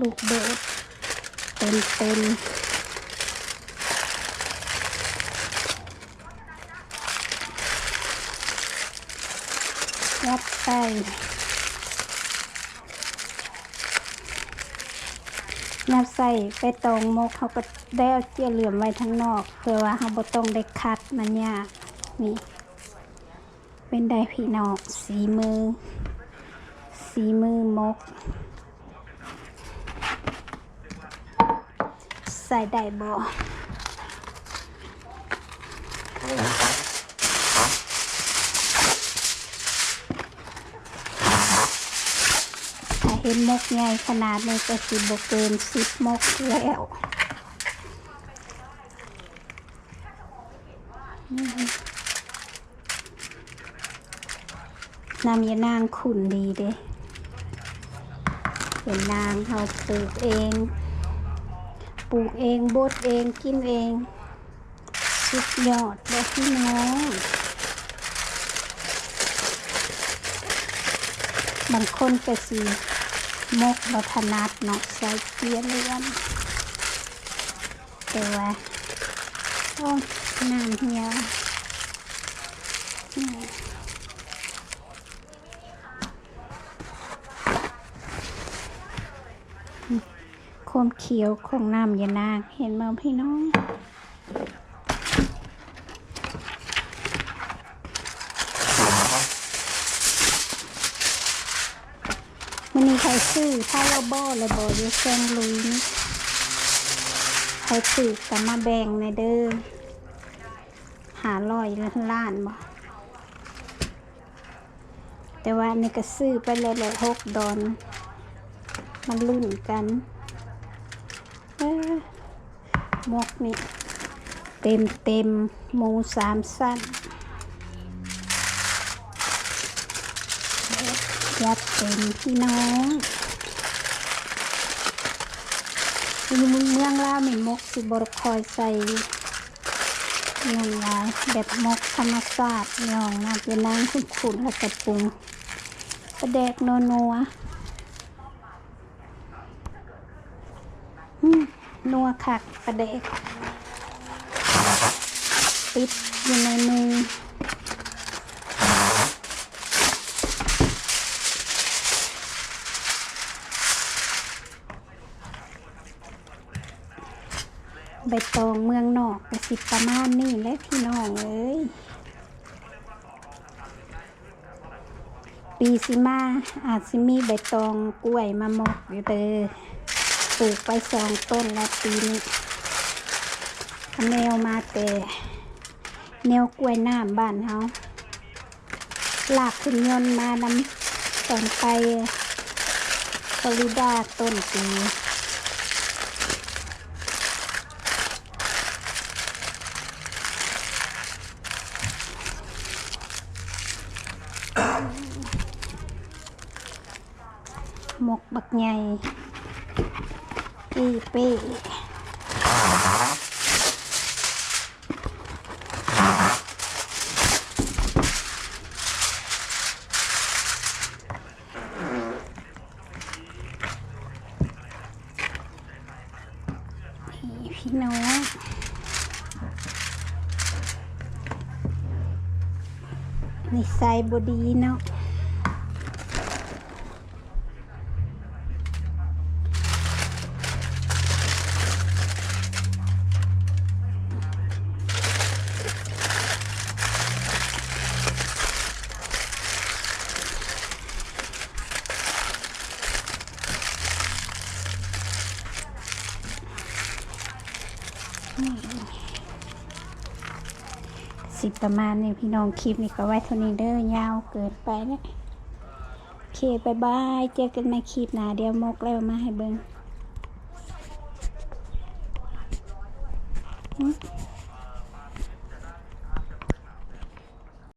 ลูกโดดเต็มเต็มยัดไปยัดใส่ไปตรงมกเขาก็ได้เอาเจียเหลื่อมไว้ทั้งนอกเพื่อว่าเขาบ่ต้องได้คัดมันยากนี่ เป็นได้พี่นองสีมือ สีมือมก ใส่ได้บ่ถ้าเห็นมกใหญ่ขนาดนี้ก็สิบ่เกินสิบมกแล้วน้ำยานางขุ่นดีเด้เป็นนางเขาปลูกเอง ปลูกเองบดเองกินเอง สุดยอดเลยพี่น้องบางคนก็สีมกบัถนัดเนาะใส่เกียร์เลือนแต่ว่าโอ้น้ำเหี่ยวนี่ ความเขียวของน้ำยานาง เห็นมั้ยพี่น้อง มันมีใครซื้อถ้าเราบ่อเลยบ่อยู่แซงลุยนี่ใครซื้อก็มาแบ่งในเด้อหาลอยล้านบ่แต่ว่านี่ก็ซื้อไปเลยเลยหกดอนมันรุ่นกัน มกนี่ เต็มเต็มหมูสามสั้นยัดเต็มพี่น้องอยู่เมืองลาวนี่มกสิบรคอยใส่เงินลายแบบมกธรรมชาติยองนะเป็นนางขุ่นๆแล้วก็ปรุงประแดกนัวๆอืม นัวคักประแดกติดอยู่ในมือใบตองเมืองนอกก็สิประมาณนี้และพี่น้องเอ้ยปีสิมาอาจสิมีใบตองกล้วยมามกอยู่เด้อ ปลูกไปสองต้นแล้วปีนี้แนวมาแต่แนวกล้วยน้ำบ้านเฮาลากขึ้นยนต์มานำตอนไปฟลอริดาต้นปีหมกบักใหญ่ ปีเป้นี่พี่น้องนิสัยบดีเนาะ สิประมาณนี้พี่น้องคลิปนี้ก็ไว้เท่านี้เด้อยาวเกินไปนะโอเคบายบายเจอกันใหม่คลิปหน้าเดี๋ยวมกแล้วมาให้เบิง